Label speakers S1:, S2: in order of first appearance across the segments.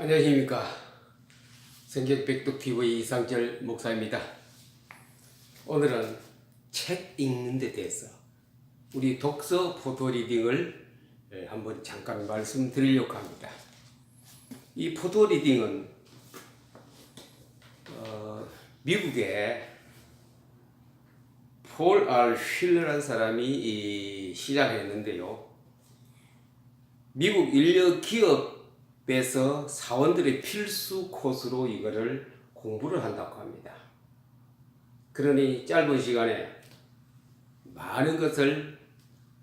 S1: 안녕하십니까. 성경 백독 TV 이상철 목사입니다. 오늘은 책 읽는 데 대해서 우리 독서 포토 리딩을 예, 한번 잠깐 말씀드리려고 합니다. 이 포토 리딩은 어, 미국의 폴알 쉴러라는 사람이 이 시작했는데요. 미국 인력 기업 에서 사원들의 필수 코스로 이거를 공부를 한다고 합니다. 그러니 짧은 시간에 많은 것을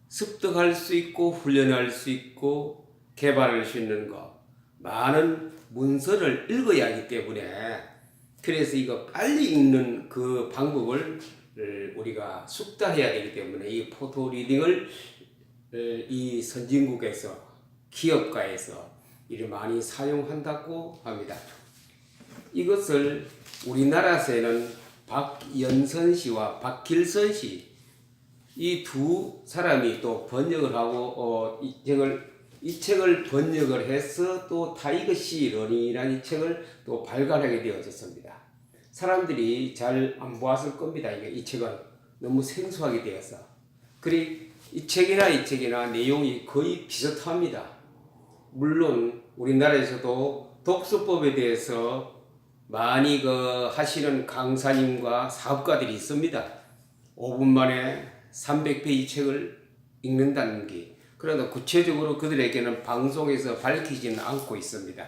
S1: 습득할 수 있고 훈련할 수 있고 개발할 수 있는 것 많은 문서를 읽어야 하기 때문에 그래서 이거 빨리 읽는 그 방법을 우리가 숙달해야 되기 때문에 이 포토 리딩을 이 선진국에서 기업가에서 이를 많이 사용한다고 합니다. 이것을 우리나라에서는 박연선 씨와 박길선 씨 이 두 사람이 또 번역을 하고 어, 이 책을 이 책을 번역을 해서 또 타이거 씨 러닝이라는 이 책을 또 발간하게 되어졌습니다. 사람들이 잘 안 보았을 겁니다. 이게 이 책은 너무 생소하게 되어서 그리 이 책이나 이 책이나 내용이 거의 비슷합니다. 물론 우리나라에서도 독서법에 대해서 많이 그 하시는 강사님과 사업가들이 있습니다. 5분 만에 300페이지 책을 읽는다는 게 그러나 구체적으로 그들에게는 방송에서 밝히지는 않고 있습니다.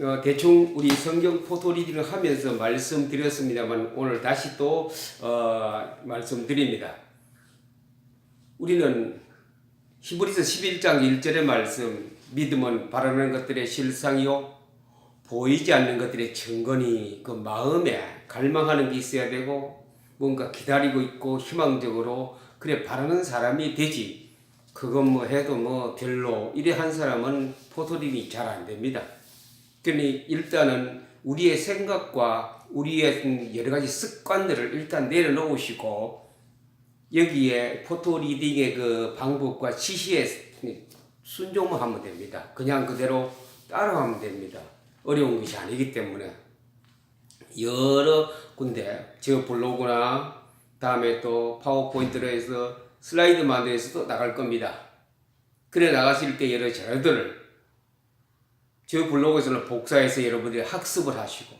S1: 어, 대충 우리 성경 포토 리딩을 하면서 말씀드렸습니다만 오늘 다시 또 어, 말씀드립니다. 우리는 히브리서 11장 1절의 말씀 믿음은 바라는 것들의 실상이요 보이지 않는 것들의 증거니 그 마음에 갈망하는 게 있어야 되고 뭔가 기다리고 있고 희망적으로 그래 바라는 사람이 되지 그건 뭐 해도 뭐 별로 이래 한 사람은 포토림이 잘 안 됩니다. 그러니 일단은 우리의 생각과 우리의 여러 가지 습관들을 일단 내려놓으시고 여기에 포토 리딩의 그 방법과 지시에 순종만 하면 됩니다. 그냥 그대로 따라가면 됩니다. 어려운 것이 아니기 때문에 여러 군데 저 블로그나 다음에 또 파워포인트로 해서 슬라이드 만들어서 또 나갈 겁니다. 그래 나가실 때 여러 자료들을 저 블로그에서는 복사해서 여러분들이 학습을 하시고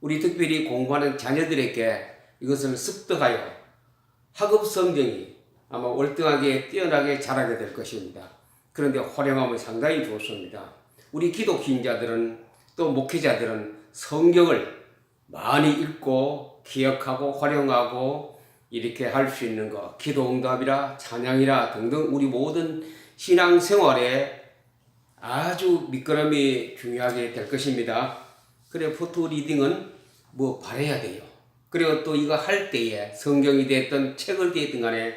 S1: 우리 특별히 공부하는 자녀들에게 이것을 습득하여 학업 성적이 아마 월등하게 뛰어나게 자라게 될 것입니다. 그런데 활용하면 상당히 좋습니다. 우리 기독신자들은 또 목회자들은 성경을 많이 읽고 기억하고 활용하고 이렇게 할 수 있는 것, 기도 응답이라 찬양이라 등등 우리 모든 신앙 생활에 아주 밑거름이 중요하게 될 것입니다. 그래 포토 리딩은 뭐 바래야 돼요. 그리고 또 이거 할 때에 성경이 됐든 책을 됐든 간에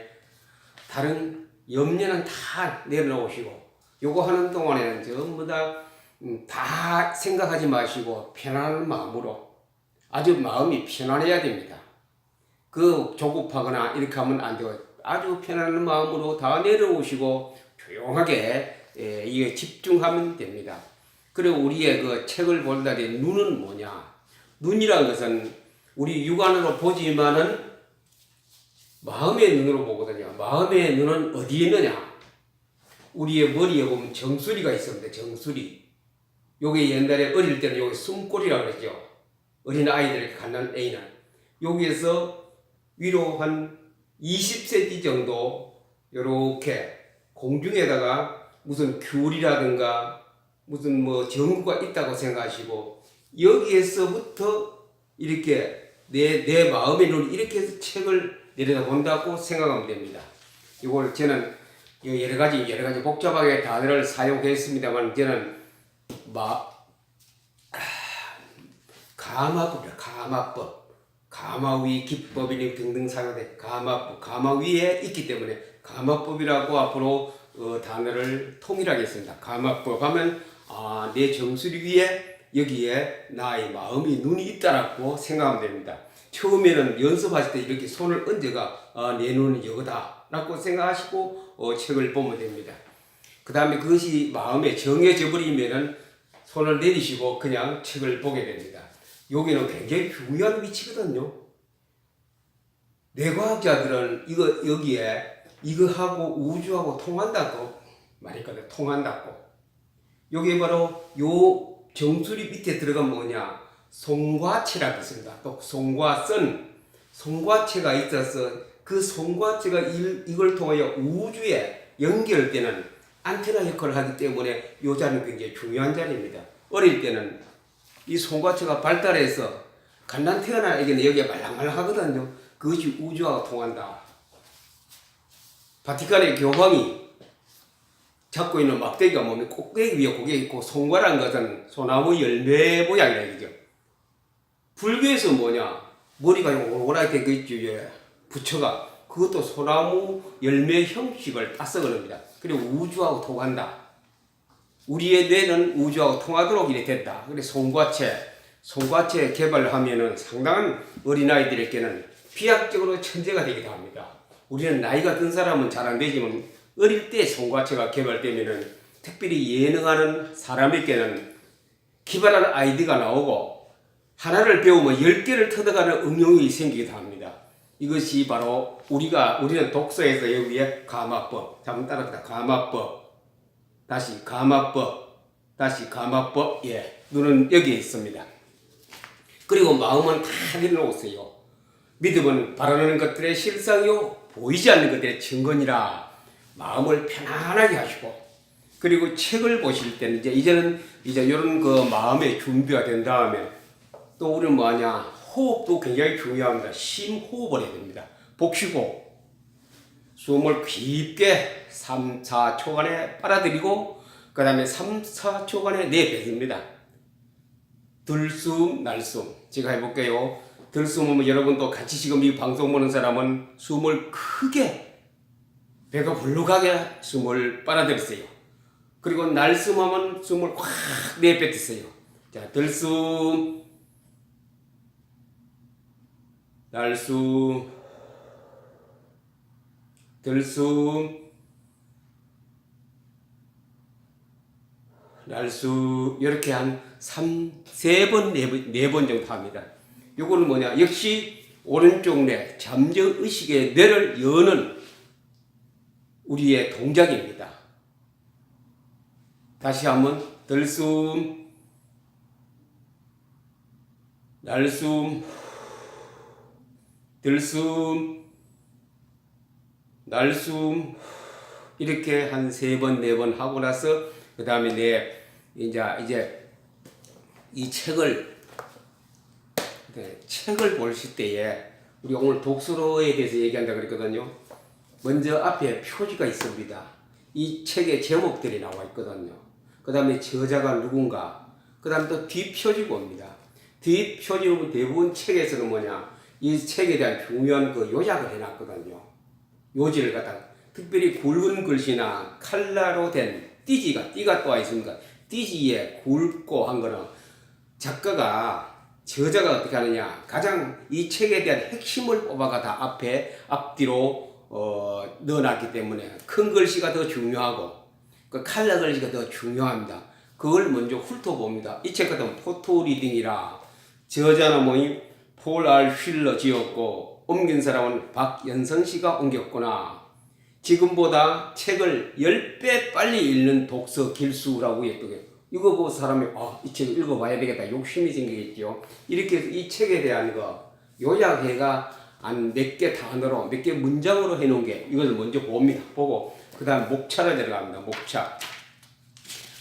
S1: 다른 염려는 다 내려놓으시고 요거 하는 동안에는 전부 다, 음, 다 생각하지 마시고 편안한 마음으로 아주 마음이 편안해야 됩니다. 그 조급하거나 이렇게 하면 안 되고 아주 편안한 마음으로 다 내려오시고 조용하게 예, 이게 집중하면 됩니다. 그리고 우리의 그 책을 본다 때 눈은 뭐냐? 눈이란 것은 우리 육안으로 보지만은 마음의 눈으로 보거든요. 마음의 눈은 어디에 있느냐? 우리의 머리에 보면 정수리가 있습니다. 정수리. 요게 옛날에 어릴 때는 요게 숨골이라고 그랬죠. 어린 아이들에게 갖는 애는 여기에서 위로 한 20cm 정도 요렇게 공중에다가 무슨 귤이라든가 무슨 뭐 전구가 있다고 생각하시고 여기에서부터 이렇게 내, 내 마음의 눈 이렇게 해서 책을 내려다본다고 생각하면 됩니다. 이걸 저는 여러 가지 여러 가지 복잡하게 단어를 사용했습니다만 저는 마 가마법이야 가마법 가마위 기법이니 등등 사용돼 가마법 가마위에 있기 때문에 가마법이라고 앞으로 어, 단어를 통일하겠습니다. 가마법 하면 아, 내 정수리 위에 여기에 나의 마음이 눈이 있다라고 생각하면 됩니다. 처음에는 연습하실 때 이렇게 손을 얹어가 아, 내 눈은 이거다라고 생각하시고 어, 책을 보면 됩니다. 그 다음에 그것이 마음에 정해져 버리면은 손을 내리시고 그냥 책을 보게 됩니다. 여기는 굉장히 중요한 위치거든요. 뇌과학자들은 이거 여기에 이거하고 우주하고 통한다고 말했거든. 통한다고. 여기 바로 요 정수리 밑에 들어가면 뭐냐? 송과체라고 있습니다. 또 송과선, 송과체가 있어서 그 송과체가 이- 이걸 통하여 우주에 연결되는 안테나 역할을 하기 때문에 요 자리는 굉장히 중요한 자리입니다. 어릴 때는 이 송과체가 발달해서 갓난 태어난 애기는 여기에 말랑말랑하거든요. 그것이 우주와 통한다. 바티칸의 교황이 잡고 있는 막대기가 뭡니까? 꼭대기 위에 고개 있고 송과란 것은 소나무 열매 모양이라 얘기죠. 불교에서 뭐냐? 머리가 오라게 그 있죠. 예. 부처가 그것도 소나무 열매 형식을 따서 그럽니다. 그리고 우주하고 통한다. 우리의 뇌는 우주하고 통하도록 이래 됐다. 그래 송과체, 송과체 개발을 하면은 상당한 어린아이들에게는 비약적으로 천재가 되기도 합니다. 우리는 나이가 든 사람은 잘 안 되지만 어릴 때 송과체가 개발되면은 특별히 예능하는 사람에게는 기발한 아이디가 나오고 하나를 배우면 열 개를 터득하는 응용이 생기기도 합니다. 이것이 바로 우리가 우리는 독서에서 여기에 가마법, 한번 따라합니다. 가마법, 다시 가마법, 다시 가마법, 예, 눈은 여기에 있습니다. 그리고 마음은 다 내려놓으세요. 믿음은 바라는 것들의 실상이요 보이지 않는 것들의 증거니라 마음을 편안하게 하시고 그리고 책을 보실 때는 이제 이제는 이제 이런 그 마음의 준비가 된 다음에 또 우리는 뭐하냐 호흡도 굉장히 중요합니다. 심호흡을 해야 됩니다. 복시고 숨을 깊게 3, 4초간에 빨아들이고 그 다음에 3, 4초간에 내뱉습니다. 들숨, 날숨. 제가 해볼게요. 들숨은 여러분도 같이 지금 이 방송 보는 사람은 숨을 크게 배가 불룩하게 숨을 빨아들이세요. 그리고 날숨하면 숨을 확 내뱉으세요. 자, 들숨, 날숨, 들숨, 날수 이렇게 한 3, 3번, 4번, 4번 정도 합니다. 요거는 뭐냐? 역시 오른쪽 뇌, 잠정 의식의 뇌를 여는 우리의 동작입니다. 다시 한번 들숨, 날숨, 들숨, 날숨 이렇게 한 세 번 네 번 하고 나서 그 다음에 내 이제 이제 이 책을 네, 책을 보실 때에 우리 오늘 독서로에 대해서 얘기한다 그랬거든요. 먼저 앞에 표지가 있습니다. 이 책의 제목들이 나와 있거든요. 그 다음에 저자가 누군가, 그 다음 또 뒷표지가 옵니다. 뒷표지는 대부분 책에서는 뭐냐, 이 책에 대한 중요한 그 요약을 해놨거든요. 요지를 갖다가 특별히 굵은 글씨나 칼라로 된 띠지가 띠가 또 있습니다. 띠지에 굵고 한 거는 작가가 저자가 어떻게 하느냐 가장 이 책에 대한 핵심을 뽑아가 다 앞에 앞뒤로 어, 넣어놨기 때문에 큰 글씨가 더 중요하고 그 칼라 글씨가 더 중요합니다. 그걸 먼저 훑어봅니다. 이 책 같은 포토 리딩이라 저자는 뭐이 폴 알 휠러 지었고 옮긴 사람은 박연성 씨가 옮겼구나. 지금보다 책을 10배 빨리 읽는 독서 길수라고 했더니 이거 보고 사람이 아, 이책 읽어봐야 되겠다 욕심이 생기겠죠. 이렇게 해서 이 책에 대한 거 요약해가 한 몇 개 단어로 몇 개 문장으로 해놓은 게 이걸 먼저 봅니다. 보고 그 다음 목차를 들어갑니다. 목차.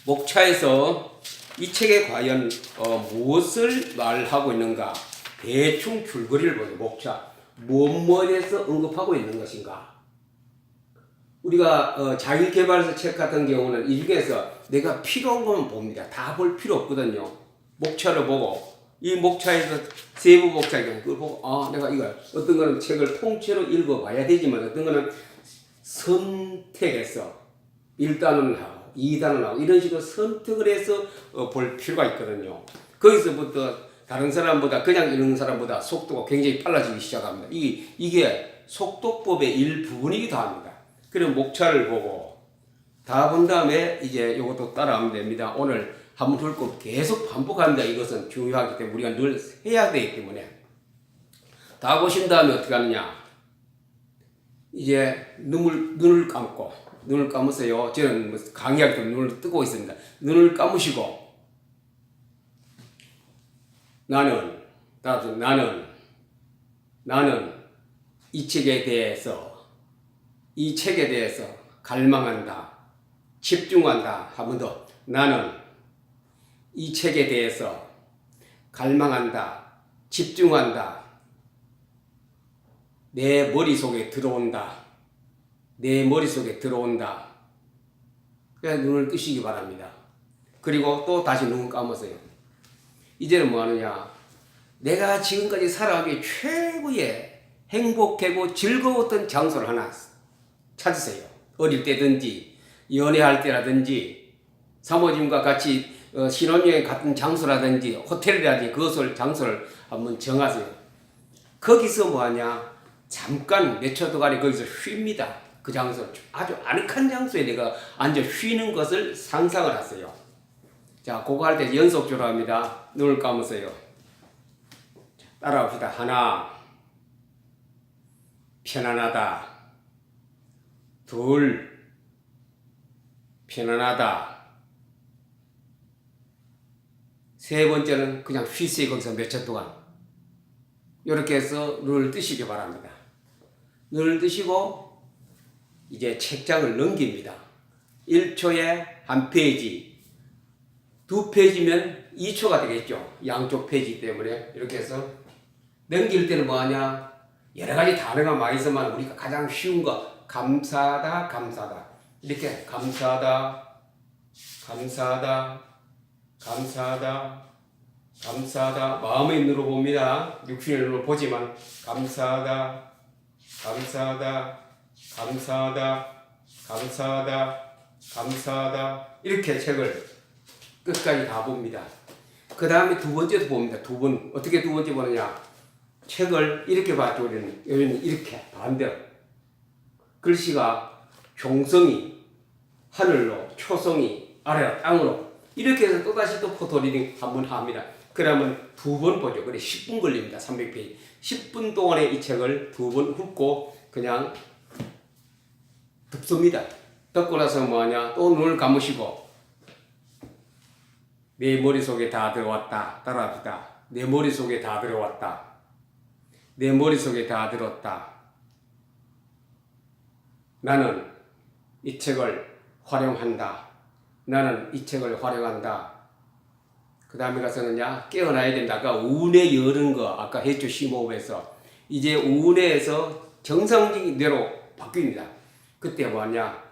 S1: 목차에서 이 책에 과연 어, 무엇을 말하고 있는가 대충 줄거리를 보죠. 목차. 무엇무엇에서 언급하고 있는 것인가. 우리가 어, 자기 개발서 책 같은 경우는 이 중에서 내가 필요한 것만 봅니다. 다 볼 필요 없거든요. 목차를 보고 이 목차에서 세부 목차 그걸 보고 아 내가 이거 어떤 거는 책을 통째로 읽어봐야 되지만 어떤 거는 선택해서 1단원 하고 2단원 하고 이런 식으로 선택을 해서 어, 볼 필요가 있거든요. 거기서부터 다른 사람보다 그냥 읽는 사람보다 속도가 굉장히 빨라지기 시작합니다. 이, 이게 속도법의 일부분이기도 합니다. 그럼 목차를 보고 다 본 다음에 이제 이것도 따라하면 됩니다. 오늘 한번 훑고 계속 반복합니다. 이것은 중요하기 때문에 우리가 늘 해야 되기 때문에 다 보신 다음에 어떻게 하느냐? 이제 눈을 눈을 감고 눈을 감으세요. 저는 뭐 강의하기 때문에 눈을 뜨고 있습니다. 눈을 감으시고 나는 따라서 나는 나는 이 책에 대해서 이 책에 대해서 갈망한다. 집중한다. 한 번 더. 나는 이 책에 대해서 갈망한다. 집중한다. 내 머릿속에 들어온다. 내 머릿속에 들어온다. 그냥 눈을 뜨시기 바랍니다. 그리고 또 다시 눈을 감으세요. 이제는 뭐 하느냐? 내가 지금까지 살아가기 최고의 행복하고 즐거웠던 장소를 하나 찾으세요. 어릴 때든지 연애할 때라든지 사모님과 같이 어, 신혼여행 갔던 장소라든지 호텔이라든지 그것을 장소를 한번 정하세요. 거기서 뭐하냐? 잠깐 몇 초 동안에 거기서 쉽니다. 그 장소 아주 아늑한 장소에 내가 앉아 쉬는 것을 상상을 하세요. 자, 그거 할 때 연속적으로 합니다. 눈을 감으세요. 따라합시다. 하나, 편안하다. 둘, 편안하다. 세 번째는 그냥 쉬세요. 거기서 몇 초 동안. 이렇게 해서 눈을 뜨시기 바랍니다. 눈을 뜨시고 이제 책장을 넘깁니다. 1초에 한 페이지, 두 페이지면 2초가 되겠죠. 양쪽 페이지 때문에 이렇게 해서 넘길 때는 뭐하냐? 여러 가지 단어가 많이 있지만 우리가 가장 쉬운 거 감사하다, 감사하다 이렇게 감사하다, 감사하다, 감사하다, 감사하다 마음의 눈으로 봅니다. 육신의 눈으로 보지만 감사하다, 감사하다, 감사하다, 감사하다, 감사하다 이렇게 책을 끝까지 다 봅니다. 그 다음에 두 번째도 봅니다. 두 번. 어떻게 두 번째 보느냐? 책을 이렇게 봤죠. 우리는. 여기는 이렇게 반대로. 글씨가 종성이 하늘로, 초성이 아래로, 땅으로. 이렇게 해서 또다시 또 포토 리딩 한 번 합니다. 그러면 두 번 보죠. 그래 10분 걸립니다. 300페이지. 10분 동안에 이 책을 두 번 훑고 그냥 덮습니다. 덮고 나서 뭐하냐? 또 눈을 감으시고 내 머릿속에 다 들어왔다. 따라합시다. 내 머릿속에 다 들어왔다. 내 머릿속에 다 들었다. 나는 이 책을 활용한다. 나는 이 책을 활용한다. 그 다음에 가서는 야, 깨어나야 된다. 아까 운에 여는 거, 아까 했죠, 심호흡에서. 이제 운에서 정상적인 대로 바뀝니다. 그때 뭐하냐?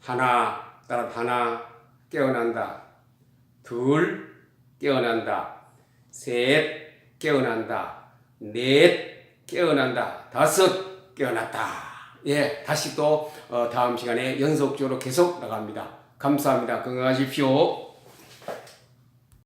S1: 하나, 따라 하나, 깨어난다. 둘 깨어난다. 셋 깨어난다. 넷 깨어난다. 다섯 깨어났다. 예, 다시 또 어, 다음 시간에 연속적으로 계속 나갑니다. 감사합니다. 건강하십시오.